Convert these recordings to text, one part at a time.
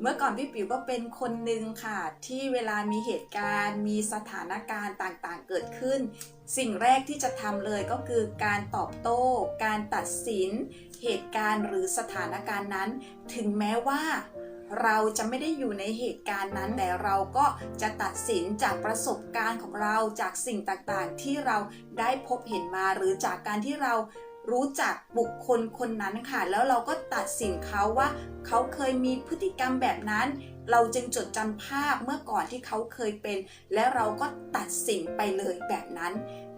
เมื่อก่อนพี่ปิ๋วก็เป็นคนหนึ่งค่ะ ที่เวลามีเหตุการณ์ มีสถานการณ์ต่างๆ เกิดขึ้น สิ่งแรกที่จะทำเลยก็คือการตอบโต้ การตัดสิน เหตุการณ์หรือสถานการณ์นั้น ถึงแม้ว่าเราจะไม่ได้อยู่ในเหตุการณ์นั้น แต่เราก็จะตัดสินจากประสบการณ์ของเราจากสิ่งต่างๆ ที่เราได้พบเห็นมาหรือจากการที่เรา รู้จักบุคคลคนนั้นค่ะ แล้วเราก็ตัดสินเขาว่า เขาเคยมีพฤติกรรมแบบนั้น เราจึงจดจำภาพเมื่อก่อนที่เขาเคยเป็น และเราก็ตัดสินไปเลยแบบนั้น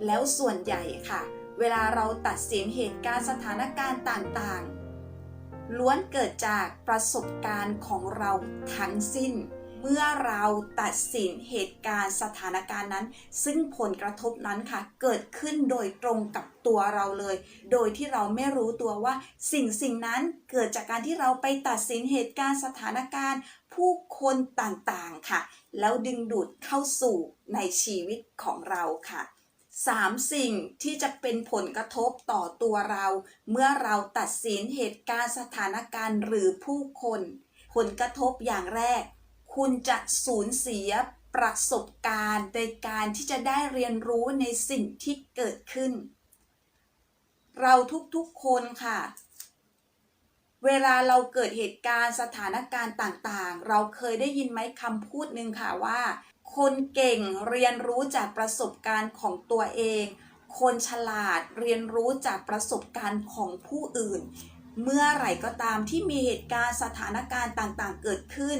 แล้วส่วนใหญ่ค่ะ เวลาเราตัดสินเหตุการณ์สถานการณ์ต่างๆ ล้วนเกิดจากประสบการณ์ของเราทั้งสิ้น เมื่อเราตัดสินเหตุการณ์สถานการณ์นั้น ซึ่งผลกระทบนั้นค่ะ เกิดขึ้นโดยตรงกับตัวเราเลย โดยที่เราไม่รู้ตัวว่า สิ่งสิ่งนั้นเกิดจากการที่เราไปตัดสินเหตุการณ์สถานการณ์ ผู้คนต่างๆค่ะ แล้วดึงดูดเข้าสู่ในชีวิตของเราค่ะสามสิ่งที่จะเป็นผลกระทบต่อตัวเรา เมื่อเราตัดสินเหตุการณ์สถานการณ์หรือผู้คน ผลกระทบอย่างแรก คุณจะสูญเสียประสบการณ์ในการที่จะได้เรียนรู้ในสิ่งที่เกิดขึ้น เราทุกๆคนค่ะ เวลาเราเกิดเหตุการณ์สถานการณ์ต่างๆ เราเคยได้ยินไหมคำพูดหนึ่งค่ะว่า คนเก่งเรียนรู้จากประสบการณ์ของตัวเอง คนฉลาดเรียนรู้จากประสบการณ์ของผู้อื่น เมื่อไหร่ก็ตามที่มีเหตุการณ์สถานการณ์ต่างๆ เกิดขึ้น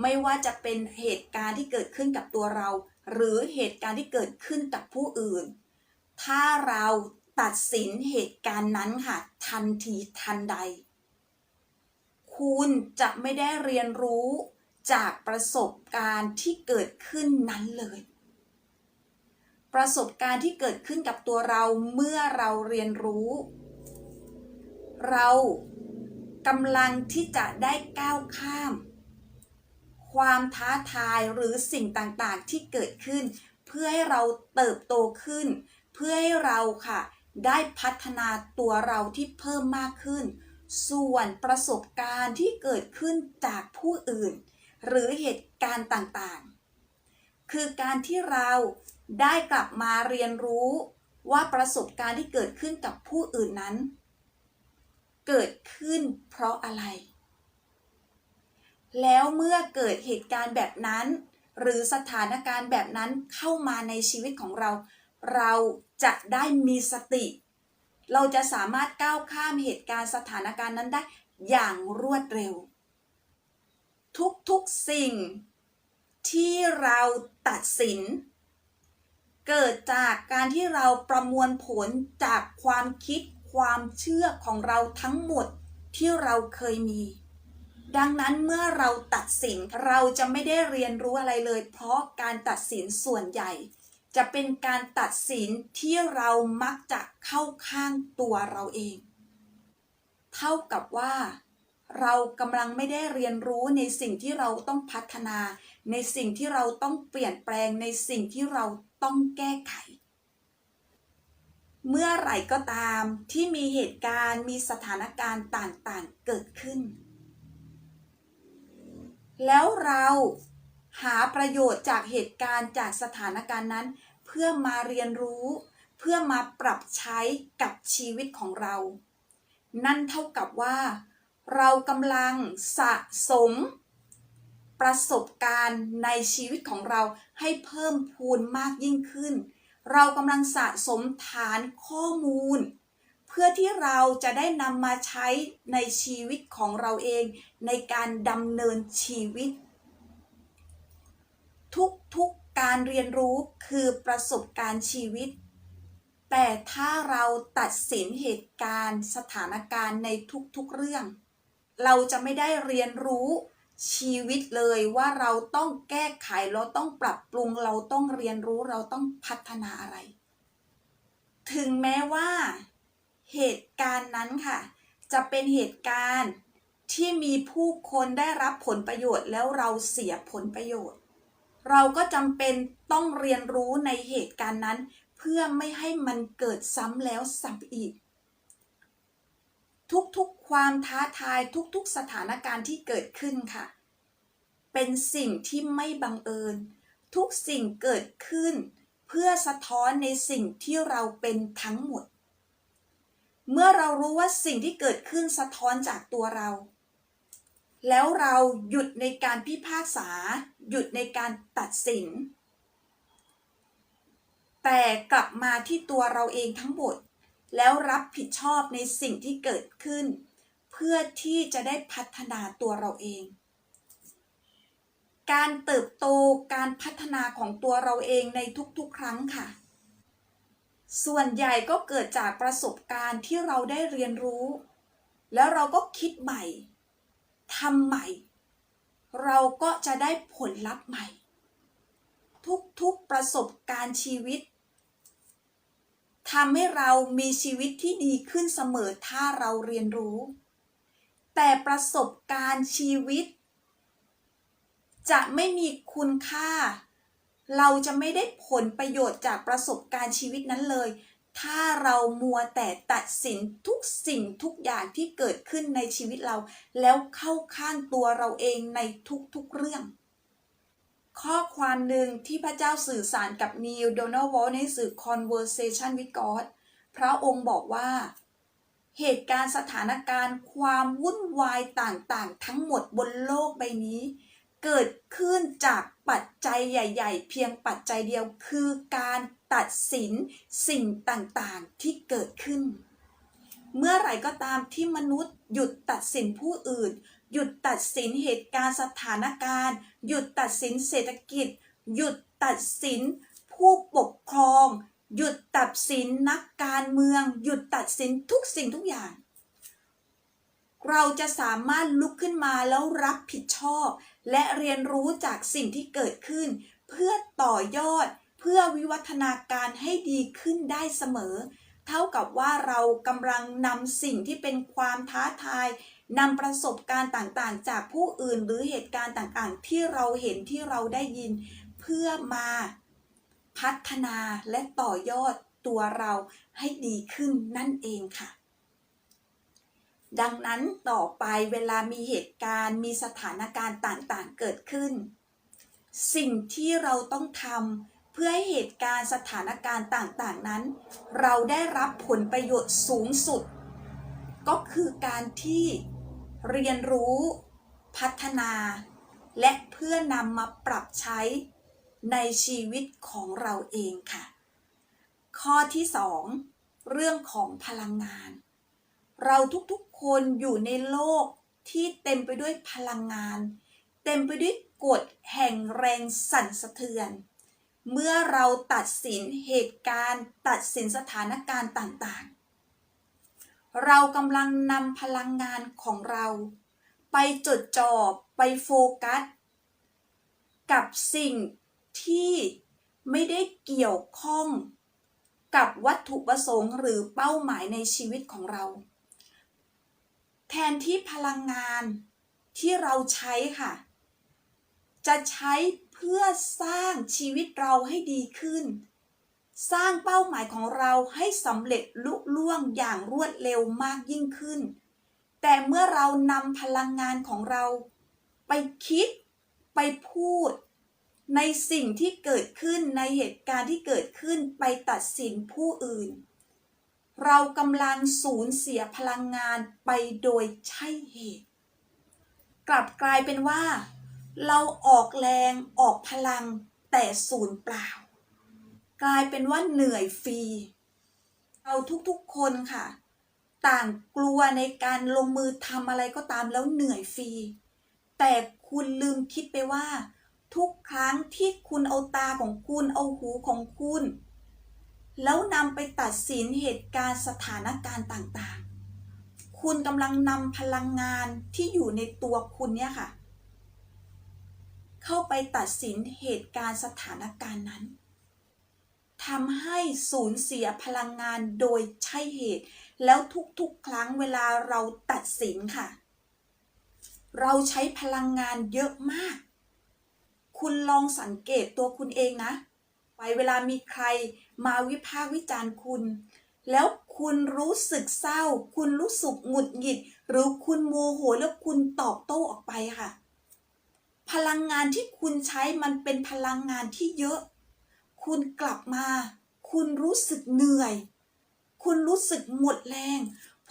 ไม่ว่าจะเป็นเหตุการณ์ที่เกิดขึ้นกับตัวเรา หรือเหตุการณ์ที่เกิดขึ้นกับผู้อื่น ถ้าเราตัดสินเหตุการณ์นั้นค่ะ ทันทีทันใด คุณจะไม่ได้เรียนรู้จากประสบการณ์ที่เกิดขึ้นนั้นเลย ประสบการณ์ที่เกิดขึ้นกับตัวเราเมื่อเราเรียนรู้ เรากำลังที่จะได้ก้าวข้าม ความท้าทายหรือสิ่งต่างๆที่เกิดขึ้น เพื่อให้เราเติบโตขึ้น เพื่อให้เราค่ะ ได้พัฒนาตัวเราที่เพิ่มมากขึ้น ส่วนประสบการณ์ที่เกิดขึ้นจากผู้อื่น หรือเหตุการณ์ต่างๆ คือการที่เราได้กลับมาเรียนรู้ว่าประสบการณ์ที่เกิดขึ้นกับผู้อื่นนั้น เกิดขึ้นเพราะอะไร แล้วเมื่อเกิดเหตุการณ์แบบนั้น หรือสถานการณ์แบบนั้นเข้ามาในชีวิตของเรา เราจะได้มีสติ เราจะสามารถก้าวข้ามเหตุการณ์สถานการณ์นั้นได้อย่างรวดเร็ว ทุกๆสิ่งที่เราตัดสิน เกิดจากการที่เราประมวลผลจากความคิดความเชื่อของเราทั้งหมดที่เราเคยมี ดังนั้นเมื่อเราตัดสินเราจะไม่ได้เรียนรู้อะไรเลย เพราะการตัดสินส่วนใหญ่ จะเป็นการตัดสินที่เรามักจะเข้าข้างตัวเราเอง เท่ากับว่าเรากำลังไม่ได้เรียนรู้ในสิ่งที่เราต้องพัฒนา ในสิ่งที่เราต้องเปลี่ยนแปลงในสิ่งที่เราต้องแก้ไข เมื่อไหร่ก็ตามที่มีเหตุการณ์มีสถานการณ์ต่างๆเกิดขึ้น แล้วเราหาประโยชน์จากเหตุการณ์จากสถานการณ์นั้น เพื่อมาเรียนรู้ เพื่อมาปรับใช้กับชีวิตของเรา นั่นเท่ากับว่า เรากำลังสะสม ประสบการณ์ในชีวิตของเราให้เพิ่มพูนมากยิ่งขึ้น เรากำลังสะสมฐานข้อมูล เพื่อที่เราจะได้นำมาใช้ในชีวิตของเราเอง ในการดำเนินชีวิต ทุกๆการเรียนรู้คือประสบการณ์ชีวิต แต่ถ้าเราตัดสินเหตุการณ์สถานการณ์ในทุกๆเรื่อง เราจะไม่ได้เรียนรู้ชีวิตเลยว่าเราต้องแก้ไขเราต้องปรับปรุง เราต้องเรียนรู้เราต้องพัฒนาอะไร ถึงแม้ว่า เหตุการณ์นั้นค่ะ จะเป็นเหตุการณ์ที่มีผู้คนได้รับผลประโยชน์แล้วเราเสียผลประโยชน์ เราก็จำเป็นต้องเรียนรู้ในเหตุการณ์นั้น เพื่อไม่ให้มันเกิดซ้ำแล้วซ้ำอีก ทุกๆความท้าทายทุกๆสถานการณ์ที่เกิดขึ้นค่ะ เป็นสิ่งที่ไม่บังเอิญ ทุกสิ่งเกิดขึ้น เพื่อสะท้อนในสิ่งที่เราเป็นทั้งหมด เมื่อเรารู้ว่าสิ่งที่เกิดขึ้นสะท้อนจากตัวเรา แล้วเราหยุดในการพิพากษา หยุดในการตัดสิน แต่กลับมาที่ตัวเราเองทั้งหมด แล้วรับผิดชอบในสิ่งที่เกิดขึ้น เพื่อที่จะได้พัฒนาตัวเราเอง การเติบโตการพัฒนาของตัวเราเองในทุกๆ ครั้งค่ะ ส่วนใหญ่ก็เกิดจากประสบการณ์ที่เราได้เรียนรู้ แล้วเราก็คิดใหม่ทำใหม่ เราก็จะได้ผลลัพธ์ใหม่ ทุกๆประสบการณ์ชีวิตทำให้เรามีชีวิตที่ดีขึ้นเสมอถ้าเราเรียนรู้ แต่ประสบการณ์ชีวิต จะไม่มีคุณค่า เราจะไม่ได้ผลประโยชน์จากประสบการณ์ชีวิตนั้นเลย ถ้าเรามัวแต่ตัดสินทุกสิ่งทุกอย่างที่เกิดขึ้นในชีวิตเรา แล้วเข้าข้างตัวเราเองในทุกๆเรื่อง ข้อความหนึ่งที่พระเจ้าสื่อสารกับนีลโดนัลวอลในสื่อ Conversation with God พระองค์บอกว่า เหตุการณ์สถานการณ์ความวุ่นวายต่างๆ ทั้งหมดบนโลกใบนี้ เกิดขึ้นจาก ปัจจัยใหญ่ ๆ เพียงปัจจัยเดียวคือการตัดสินสิ่งต่างๆที่เกิดขึ้น เมื่อไหร่ก็ตามที่มนุษย์ หยุดตัดสินผู้อื่น หยุดตัดสินเหตุการณ์สถานการณ์ หยุดตัดสินเศรษฐกิจ หยุดตัดสินผู้ปกครอง หยุดตัดสินนักการเมือง หยุดตัดสินทุกสิ่งทุกอย่าง เราจะสามารถลุกขึ้นมาแล้วรับผิดชอบ และเรียนรู้จากสิ่งที่เกิดขึ้น เพื่อต่อยอด เพื่อวิวัฒนาการให้ดีขึ้นได้เสมอ เท่ากับว่าเรากำลังนำสิ่งที่เป็นความท้าทายนำประสบการณ์ต่างๆ จากผู้อื่นหรือเหตุการณ์ต่างๆ ที่เราเห็นที่เราได้ยิน เพื่อมาพัฒนาและต่อยอดตัวเราให้ดีขึ้นนั่นเองค่ะ ดังนั้นต่อไปเวลามีเหตุการณ์ มีสถานการณ์ต่างๆเกิดขึ้น สิ่งที่เราต้องทำเพื่อให้เหตุการณ์สถานการณ์ต่างๆนั้น เราได้รับผลประโยชน์สูงสุด ก็คือการที่เรียนรู้พัฒนา และเพื่อนำมาปรับใช้ในชีวิตของเราเองค่ะ ข้อที่ 2 เรื่องของพลังงาน เราทุกๆคนอยู่ในโลกที่เต็มไปด้วยพลังงาน เต็มไปด้วยกฎแห่งแรงสั่นสะเทือน เมื่อเราตัดสินเหตุการณ์ ตัดสินสถานการณ์ต่างๆ เรากำลังนำพลังงานของเรา ไปจดจ่อไปโฟกัส กับสิ่งที่ไม่ได้เกี่ยวข้องกับวัตถุประสงค์หรือเป้าหมายในชีวิตของเรา แทนที่พลังงานที่เราใช้ค่ะ จะใช้เพื่อสร้างชีวิตเราให้ดีขึ้น สร้างเป้าหมายของเราให้สำเร็จลุล่วงอย่างรวดเร็วมากยิ่งขึ้น แต่เมื่อเรานำพลังงานของเรา ไปคิดไปพูด ในสิ่งที่เกิดขึ้นในเหตุการณ์ที่เกิดขึ้นไปตัดสินผู้อื่น เรากำลังสูญเสียพลังงานไปโดยใช่เหตุ กลับกลายเป็นว่า เราออกแรงออกพลังแต่ศูนย์เปล่า กลายเป็นว่าเหนื่อยฟรี เราทุกๆคนค่ะ ต่างกลัวในการลงมือทำอะไรก็ตามแล้วเหนื่อยฟรี แต่คุณลืมคิดไปว่า ทุกครั้งที่คุณเอาตาของคุณเอาหูของคุณ แล้วนำไปตัดสินเหตุการณ์สถานการณ์ต่างๆ คุณกำลังนำพลังงานที่อยู่ในตัวคุณเนี่ยค่ะ เข้าไปตัดสินเหตุการณ์สถานการณ์นั้นทำให้สูญเสียพลังงานโดยใช่เหตุ แล้วทุกๆ ครั้งเวลาเราตัดสินค่ะ เราใช้พลังงานเยอะมาก คุณลองสังเกตตัวคุณเองนะ ไปเวลามีใครมาวิพากษ์วิจารณ์คุณ แล้วคุณรู้สึกเศร้า คุณรู้สึกหงุดหงิด หรือคุณโมโหแล้วคุณตอบโต้ออกไปค่ะ พลังงานที่คุณใช้มันเป็นพลังงานที่เยอะ คุณกลับมา คุณรู้สึกเหนื่อย คุณรู้สึกหมดแรง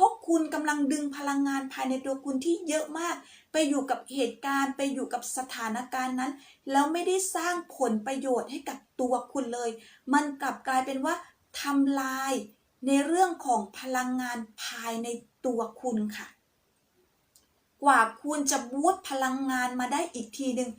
พราะคุณกำลังดึงพลังงานภายในตัวคุณที่เยอะมาก ไปอยู่กับเหตุการณ์ไปอยู่กับสถานการณ์นั้น แล้วไม่ได้สร้างผลประโยชน์ให้กับตัวคุณเลย มันกลับกลายเป็นว่าทำลายในเรื่องของพลังงานภายในตัวคุณค่ะ กว่าคุณจะบูตพลังงานมาได้อีกทีหนึ่ง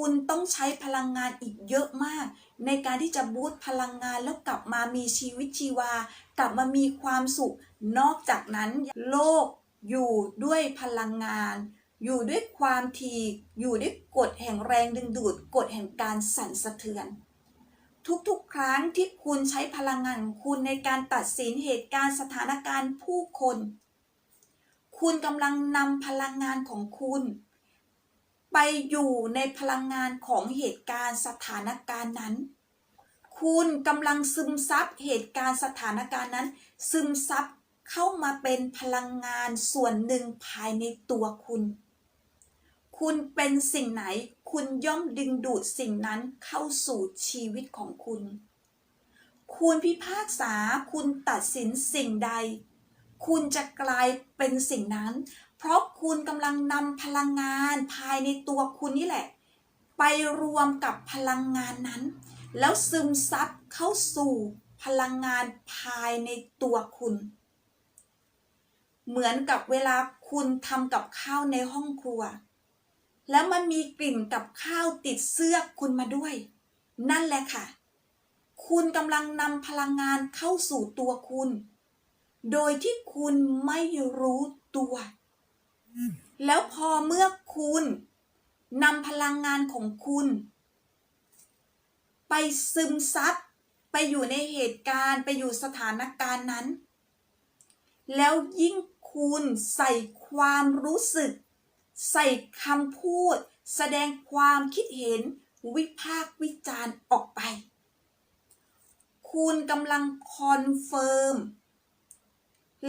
คุณต้องใช้พลังงานอีกเยอะมาก ในการที่จะบูตพลังงานแล้วกลับมามีชีวิตชีวา กลับมามีความสุข นอกจากนั้นโลกอยู่ด้วยพลังงาน อยู่ด้วยความถี่อยู่ด้วยกฎแห่งแรงดึงดูดกฎแห่งการสั่นสะเทือน ทุกๆ ครั้งที่คุณใช้พลังงานคุณในการตัดสินเหตุการณ์สถานการณ์ผู้คน คุณกำลังนำพลังงานของคุณ ไปอยู่ในพลังงานของเหตุการณ์สถานการณ์นั้น คุณกำลังซึมซับเหตุการณ์สถานการณ์นั้น ซึมซับเข้ามาเป็นพลังงานส่วนหนึ่งภายในตัวคุณ คุณเป็นสิ่งไหน คุณย่อมดึงดูดสิ่งนั้นเข้าสู่ชีวิตของคุณ คุณพิพากษา คุณตัดสินสิ่งใด คุณจะกลายเป็นสิ่งนั้น เพราะคุณกำลังนำพลังงานภายในตัวคุณนี่แหละ ไปรวมกับพลังงานนั้น แล้วซึมซับเข้าสู่พลังงานภายในตัวคุณ เหมือนกับเวลาคุณทำกับข้าวในห้องครัว แล้วมันมีกลิ่นกับข้าวติดเสื้อคุณมาด้วย นั่นแหละค่ะ คุณกำลังนำพลังงานเข้าสู่ตัวคุณ โดยที่คุณไม่รู้ตัว แล้วพอเมื่อคุณนำพลังงานของคุณ ไปซึมซับไปอยู่ในเหตุการณ์ ไปอยู่สถานการณ์นั้น แล้วยิ่งคุณใส่ความรู้สึก ใส่คำพูด แสดงความคิดเห็นวิพากวิจารณ์ออกไป คุณกำลังคอนเฟิร์ม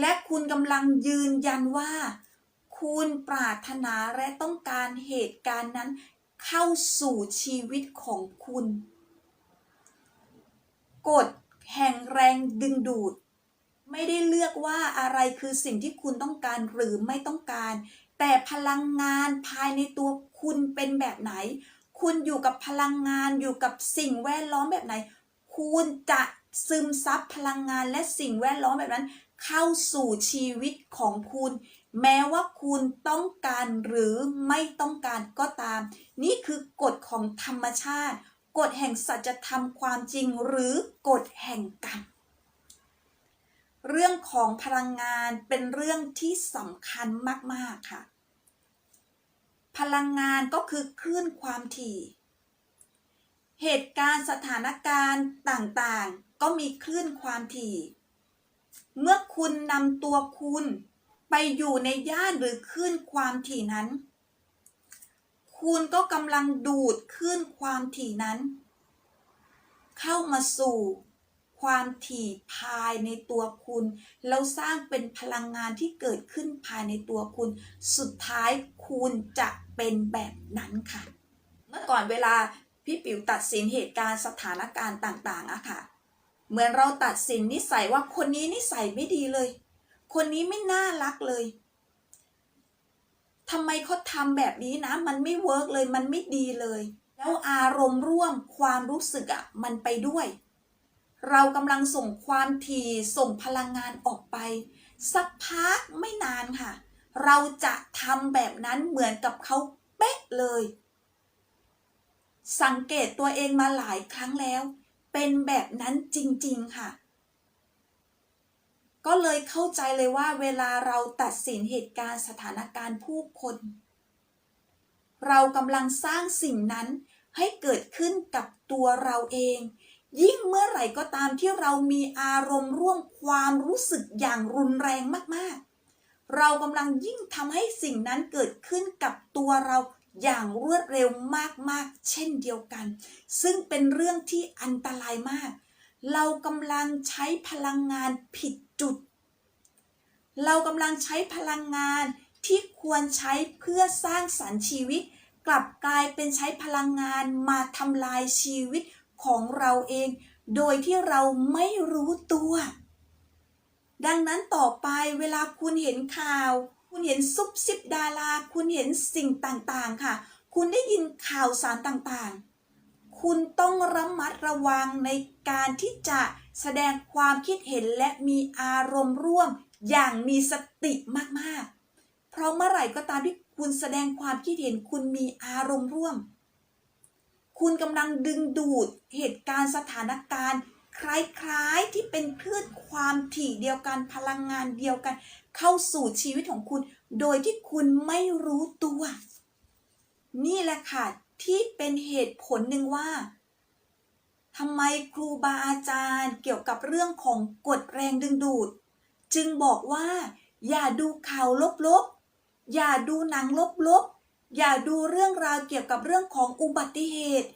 และคุณกำลังยืนยันว่า คุณปรารถนาและต้องการเหตุการณ์นั้นเข้าสู่ชีวิตของคุณ กฎแห่งแรงดึงดูด ไม่ได้เลือกว่าอะไรคือสิ่งที่คุณต้องการหรือไม่ต้องการ แต่พลังงานภายในตัวคุณเป็นแบบไหน คุณอยู่กับพลังงานอยู่กับสิ่งแวดล้อมแบบไหน คุณจะซึมซับพลังงานและสิ่งแวดล้อมแบบนั้น เข้าสู่ชีวิตของคุณ แม้ว่าคุณต้องการหรือไม่ต้องการก็ตาม นี่คือกฎของธรรมชาติ กฎแห่งสัจธรรมความจริงหรือกฎแห่งกรรมเรื่องของพลังงานเป็นเรื่องที่สำคัญมาก ๆ ค่ะ พลังงานก็คือคลื่นความถี่ เหตุการณ์สถานการณ์ต่างๆ ก็มีคลื่นความถี่ เมื่อคุณนำตัวคุณ ไปอยู่ในย่านหรือคลื่นความถี่นั้น คุณก็กำลังดูดคลื่นความถี่นั้น เข้ามาสู่ความถี่ภายในตัวคุณ แล้วสร้างเป็นพลังงานที่เกิดขึ้นภายในตัวคุณ สุดท้ายคุณจะเป็นแบบนั้นค่ะ เมื่อก่อนเวลาพี่ปิ๋วตัดสินเหตุการณ์สถานการณ์ต่างๆอะค่ะ เหมือนเราตัดสินนิสัยว่าคนนี้นิสัยไม่ดีเลย คนนี้ไม่น่ารักเลยทำไมเขาทำแบบนี้นะ มันไม่เวิร์กเลย มันไม่ดีเลย แล้วอารมณ์ร่วมความรู้สึกอะมันไปด้วย เรากำลังส่งความถี่ส่งพลังงานออกไป สักพักไม่นานค่ะ เราจะทำแบบนั้นเหมือนกับเขาเป๊ะเลย สังเกตตัวเองมาหลายครั้งแล้ว เป็นแบบนั้นจริง ๆ ค่ะ ก็เลยเข้าใจเลยว่าเวลาเราตัดสินเหตุการณ์สถานการณ์ผู้คน เรากำลังสร้างสิ่งนั้นให้เกิดขึ้นกับตัวเราเอง ยิ่งเมื่อไหร่ก็ตามที่เรามีอารมณ์ร่วมความรู้สึกอย่างรุนแรงมากๆ เรากำลังยิ่งทำให้สิ่งนั้นเกิดขึ้นกับตัวเราอย่างรวดเร็วมากๆ เช่นเดียวกัน ซึ่งเป็นเรื่องที่อันตรายมาก เรากำลังใช้พลังงานผิดจุด เรากำลังใช้พลังงานที่ควรใช้เพื่อสร้างสรรค์ชีวิต กลับกลายเป็นใช้พลังงานมาทำลายชีวิตของเราเอง โดยที่เราไม่รู้ตัว ดังนั้นต่อไปเวลาคุณเห็นข่าว คุณเห็นซุบซิบดารา คุณเห็นสิ่งต่างๆค่ะ คุณได้ยินข่าวสารต่างๆ คุณต้องระมัดระวังในการที่จะแสดงความคิดเห็นและมีอารมณ์ร่วมอย่างมีสติมากๆ เพราะเมื่อไหร่ก็ตามที่คุณแสดงความคิดเห็นคุณมีอารมณ์ร่วม คุณกำลังดึงดูดเหตุการณ์สถานการณ์ คล้ายๆที่เป็นคลื่นความถี่เดียวกันพลังงานเดียวกัน เข้าสู่ชีวิตของคุณ โดยที่คุณไม่รู้ตัว นี่แหละค่ะ ที่เป็นเหตุผลหนึ่งว่าทำไมครูบาอาจารย์เกี่ยวกับเรื่องของกฎแรงดึงดูด จึงบอกว่า อย่าดูข่าวลบๆ อย่าดูหนังลบๆ อย่าดูเรื่องราวเกี่ยวกับเรื่องของอุบัติเหตุ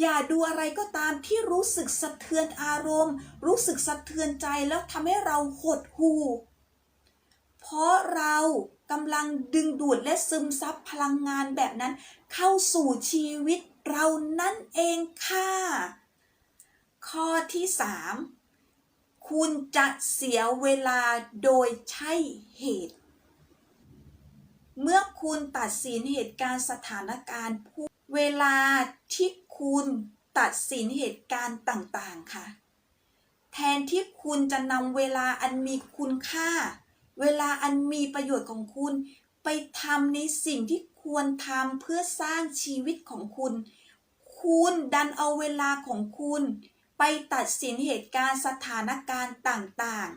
อย่าดูอะไรก็ตามที่รู้สึกสะเทือนอารมณ์ รู้สึกสะเทือนใจแล้วทำให้เราหดหู่เพราะเรา กำลังดึงดูดและซึมซับพลังงานแบบนั้น เข้าสู่ชีวิตเรานั่นเองค่ะ ข้อที่ 3 คุณจะเสียเวลาโดยใช่เหตุ เมื่อคุณตัดสินเหตุการณ์สถานการณ์ผู้เวลาที่คุณตัดสินเหตุการณ์ต่างๆค่ะ แทนที่คุณจะนำเวลาอันมีคุณค่า เวลาอันมีประโยชน์ของคุณ ไปทำในสิ่งที่ควรทำเพื่อสร้างชีวิตของคุณ คุณดันเอาเวลาของคุณ ไปตัดสินเหตุการณ์สถานการณ์ต่าง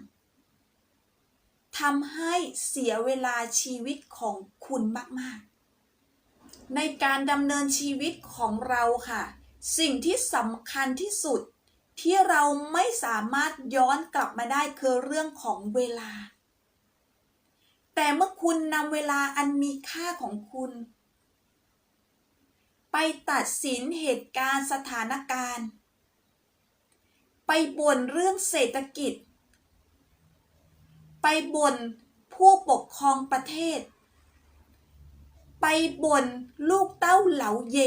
ๆทำให้เสียเวลาชีวิตของคุณมาก ๆ ในการดำเนินชีวิตของเราค่ะ สิ่งที่สำคัญที่สุดที่เราไม่สามารถย้อนกลับมาได้คือเรื่องของเวลา แต่เมื่อคุณนำเวลาอันมีค่าของคุณ ไปตัดสินเหตุการณ์สถานการณ์ ไปบ่นเรื่องเศรษฐกิจ ไปบ่นผู้ปกครองประเทศ ไปบ่นลูกเต้าเหลาเย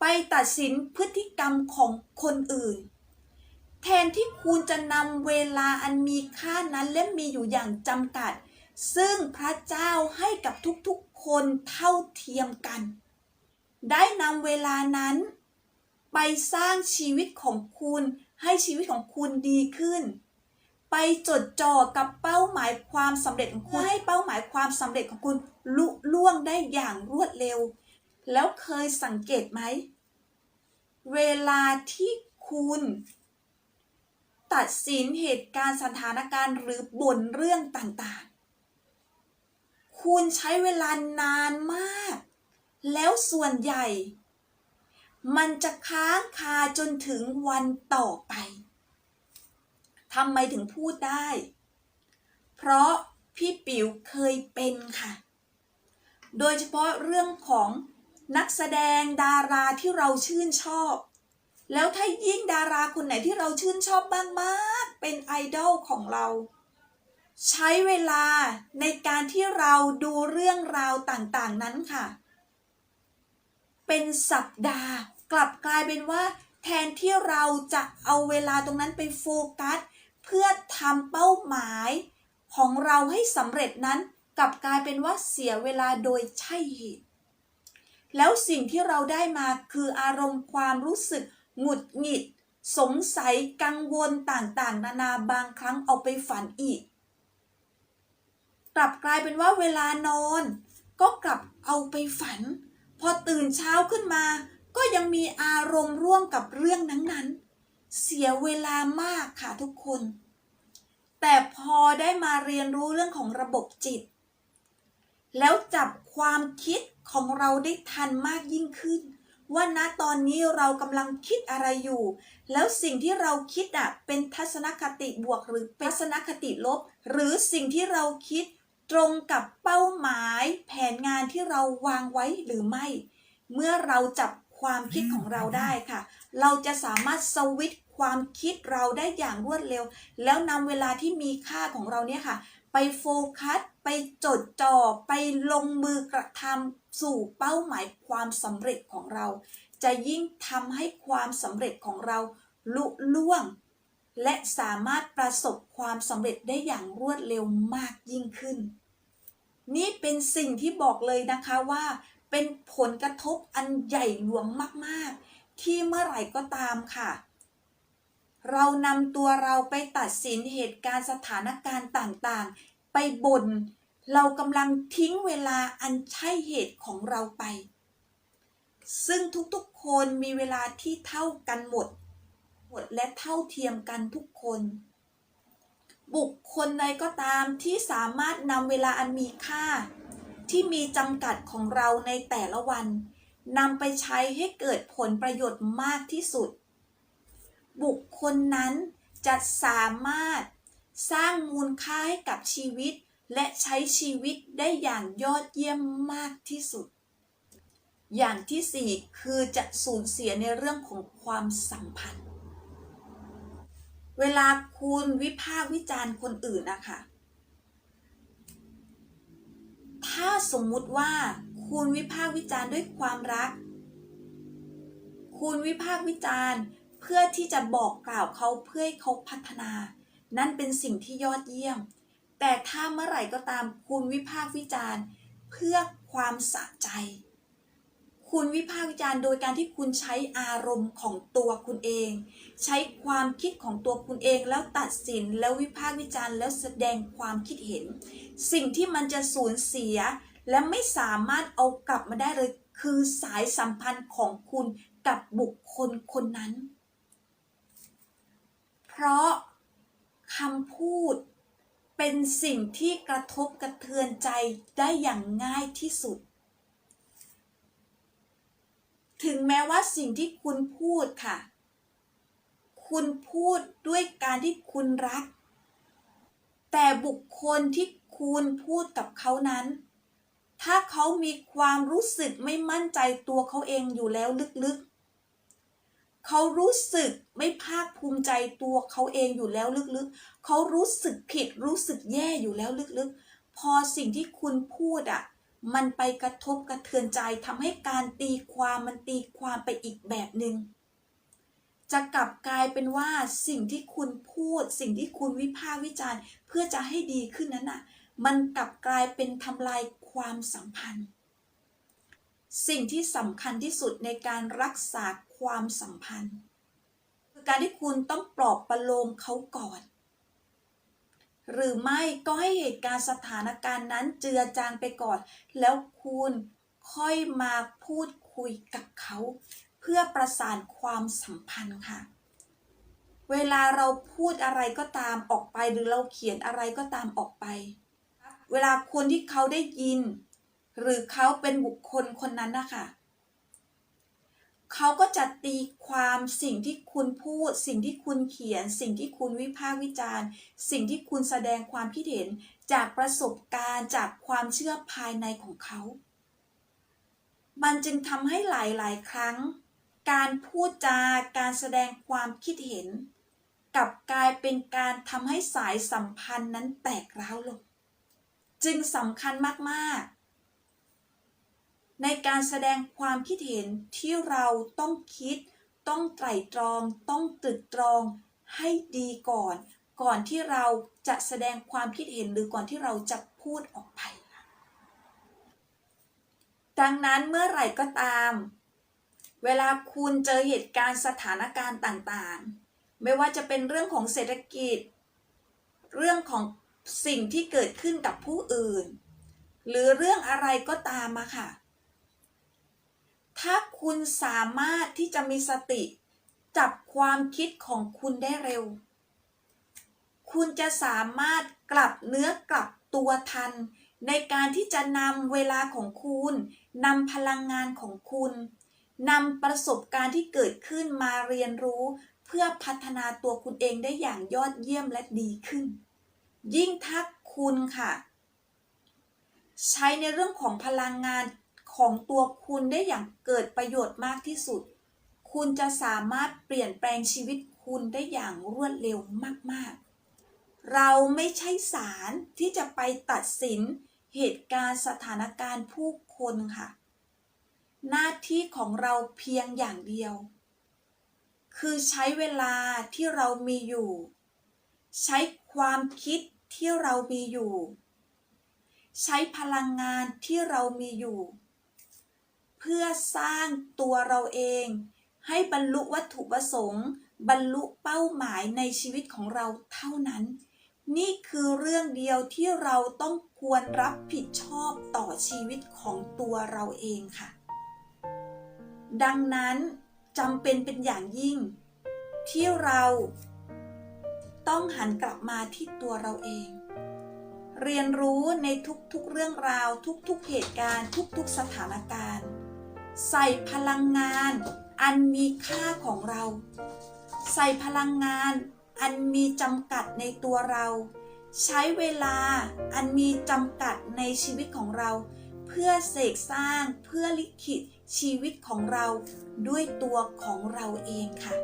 ไปตัดสินพฤติกรรมของคนอื่น แทนที่คุณจะนำเวลาอันมีค่านั้นและมีอยู่อย่างจำกัด ซึ่งพระเจ้าให้กับทุกๆคนเท่าเทียมกัน ได้นำเวลานั้น ไปสร้างชีวิตของคุณให้ชีวิตของคุณดีขึ้น ไปจดจ่อกับเป้าหมายความสำเร็จของคุณให้เป้าหมายความสำเร็จของคุณลุล่วงได้อย่างรวดเร็ว แล้วเคยสังเกตไหม เวลาที่คุณ ตัดสินเหตุการณ์สถานการณ์หรือบ่นเรื่องต่างๆ คุณใช้เวลานานมาก แล้วส่วนใหญ่ มันจะค้างคาจนถึงวันต่อไปทำไมถึงพูดได้ เพราะพี่ปิ๋วเคยเป็นค่ะ โดยเฉพาะเรื่องของนักแสดงดาราที่เราชื่นชอบ แล้วถ้ายิ่งดาราคนไหนที่เราชื่นชอบมากๆเป็นไอดอลของเรา ใช้เวลาในการที่เราดูเรื่องราวต่างๆนั้นค่ะ เป็นสัปดาห์ กลับกลายเป็นว่า แทนที่เราจะเอาเวลาตรงนั้นไปโฟกัส เพื่อทำเป้าหมายของเราให้สำเร็จนั้น กลับกลายเป็นว่าเสียเวลาโดยใช่เหตุแล้วสิ่งที่เราได้มาคืออารมณ์ความรู้สึก หงุดหงิด สงสัยกังวลต่างๆ นานาบางครั้งเอาไปฝันอีก กลับกลายเป็นว่าเวลานอน ก็กลับเอาไปฝัน พอตื่นเช้าขึ้นมา ก็ยังมีอารมณ์ร่วมกับเรื่องนั้นๆ เสียเวลามากค่ะทุกคน แต่พอได้มาเรียนรู้เรื่องของระบบจิต แล้วจับความคิดของเราได้ทันมากยิ่งขึ้น ว่าณตอนนี้เรากำลังคิดอะไรอยู่ แล้วสิ่งที่เราคิดอะเป็นทัศนคติบวกหรือเป็นทัศนคติลบ หรือสิ่งที่เราคิดตรงกับเป้าหมาย แผนงานที่เราวางไว้หรือไม่ เมื่อเราจับความคิดของเราได้ค่ะ เราจะสามารถสวิตช์ความคิดเราได้อย่างรวดเร็ว แล้วนำเวลาที่มีค่าของเราเนี่ยค่ะ ไปโฟกัส ไปจดจ่อ ไปลงมือกระท สู่เป้าหมายความสำเร็จของเรา จะยิ่งทำให้ความสำเร็จของเราลุล่วง และสามารถประสบความสำเร็จได้อย่างรวดเร็วมากยิ่งขึ้น นี่เป็นสิ่งที่บอกเลยนะคะว่า เป็นผลกระทบอันใหญ่หลวงมากๆ ที่เมื่อไหร่ก็ตามค่ะ เรานำตัวเราไปตัดสินเหตุการณ์สถานการณ์ต่างๆ ไปบน่น เรากำลังทิ้งเวลาอันใช่เหตุของเราไป ซึ่งทุกๆคนมีเวลาที่เท่ากันหมด หมดและเท่าเทียมกันทุกคน บุคคลใดก็ตามที่สามารถนำเวลาอันมีค่า ที่มีจำกัดของเราในแต่ละวันนำไปใช้ให้เกิดผลประโยชน์มากที่สุด บุคคลนั้นจะสามารถสร้างมูลค่าให้กับชีวิต และใช้ชีวิตได้อย่างยอดเยี่ยมมากที่สุด อย่างที่สี่คือจะสูญเสียในเรื่องของความสัมพันธ์ เวลาคุณวิพากษ์วิจารณ์คนอื่นนะคะ ถ้าสมมุติว่าคุณวิพากษ์วิจารณ์ด้วยความรัก คุณวิพากษ์วิจารณ์เพื่อที่จะบอกกล่าวเขาเพื่อให้เขาพัฒนา นั่นเป็นสิ่งที่ยอดเยี่ยม แต่ถ้าเมื่อไหร่ก็ตามคุณวิพากษ์วิจารณ์เพื่อความสะใจ คุณวิพากษ์วิจารณ์โดยการที่คุณใช้อารมณ์ของตัวคุณเอง ใช้ความคิดของตัวคุณเองแล้วตัดสินแล้ววิพากษ์วิจารณ์แล้วแสดงความคิดเห็น สิ่งที่มันจะสูญเสีย และไม่สามารถเอากลับมาได้เลยคือสายสัมพันธ์ของคุณกับบุคคลคนนั้น เพราะคำพูด เป็นสิ่งที่กระทบกระเทือนใจได้อย่างง่ายที่สุด ถึงแม้ว่าสิ่งที่คุณพูดค่ะ คุณพูดด้วยการที่คุณรัก แต่บุคคลที่คุณพูดกับเขานั้น ถ้าเขามีความรู้สึกไม่มั่นใจตัวเขาเองอยู่แล้วลึกๆ เขารู้สึกไม่ภาคภูมิใจตัวเขาเองอยู่แล้วลึกๆ เขารู้สึกผิดรู้สึกแย่อยู่แล้วลึกๆ พอสิ่งที่คุณพูดอะ มันไปกระทบกระเทือนใจทำให้การตีความมันตีความไปอีกแบบหนึง่งจะกลับกลายเป็นว่าสิ่งที่คุณพูด สิ่งที่คุณวิพากษ์วิจารณ์ เพื่อจะให้ดีขึ้นนั้นน่ะ มันกลับกลายเป็นทำลายความสัมพันธ์ สิ่งที่สำคัญที่สุดในการรักษา ความสัมพันธ์ คือการที่คุณต้องปลอบประโลมเขาก่อน หรือไม่ก็ให้เหตุการณ์สถานการณ์นั้นเจือจางไปก่อน แล้วคุณค่อยมาพูดคุยกับเขา เพื่อประสานความสัมพันธ์ค่ะ เวลาเราพูดอะไรก็ตามออกไปหรือเราเขียนอะไรก็ตามออกไป เวลาคนที่เขาได้ยิน หรือเขาเป็นบุคคลคนนั้นนะคะ เขาก็จะตีความสิ่งที่คุณพูด สิ่งที่คุณเขียน สิ่งที่คุณวิพากษ์วิจารณ์ สิ่งที่คุณแสดงความคิดเห็นจากประสบการณ์จากความเชื่อภายในของเขา มันจึงทำให้หลาย ๆ ครั้ง การพูดจาการแสดงความคิดเห็น กับกลายเป็นการทำให้สายสัมพันธ์นั้นแตกร้าวลง จึงสำคัญมาก ๆ ในการแสดงความคิดเห็นที่เราต้องคิด ต้องไตร่ตรอง ต้องตรึกตรองให้ดีก่อน ก่อนที่เราจะแสดงความคิดเห็นหรือก่อนที่เราจะพูดออกไป ดังนั้นเมื่อไหร่ก็ตาม เวลาคุณเจอเหตุการณ์สถานการณ์ต่างๆ ไม่ว่าจะเป็นเรื่องของเศรษฐกิจ เรื่องของสิ่งที่เกิดขึ้นกับผู้อื่น หรือเรื่องอะไรก็ตามมาค่ะ ถ้าคุณสามารถที่จะมีสติ จับความคิดของคุณได้เร็ว คุณจะสามารถกลับเนื้อกลับตัวทัน ในการที่จะนำเวลาของคุณนำพลังงานของคุณนำประสบการณ์ที่เกิดขึ้นมาเรียนรู้ เพื่อพัฒนาตัวคุณเองได้อย่างยอดเยี่ยมและดีขึ้น ยิ่งถ้าคุณค่ะ ใช้ในเรื่องของพลังงาน ของตัวคุณได้อย่างเกิดประโยชน์มากที่สุด คุณจะสามารถเปลี่ยนแปลงชีวิตคุณได้อย่างรวดเร็วมากๆ เราไม่ใช่ศาลที่จะไปตัดสินเหตุการณ์สถานการณ์ผู้คนค่ะ หน้าที่ของเราเพียงอย่างเดียว คือใช้เวลาที่เรามีอยู่ ใช้ความคิดที่เรามีอยู่ ใช้พลังงานที่เรามีอยู่ พื่อสร้างตัวเราเอง ให้บรรลุวัตถุประสงค์ บรรลุเป้าหมายในชีวิตของเราเท่านั้น นี่คือเรื่องเดียวที่เราต้องควรรับผิดชอบต่อชีวิตของตัวเราเองค่ะ ดังนั้นจำเป็นเป็นอย่างยิ่ง ที่เราต้องหันกลับมาที่ตัวเราเอง เรียนรู้ในทุกๆเรื่องราว ทุกๆเหตุการณ์ ทุกๆสถานการณ์ ใส่พลังงาน อันมีค่าของเรา ใส่พลังงาน อันมีจำกัดในตัวเรา ใช้เวลาอันมีจำกัดในชีวิตของเรา เพื่อเสกสร้างเพื่อลิขิตชีวิตของเราด้วยตัวของเราเองค่ะ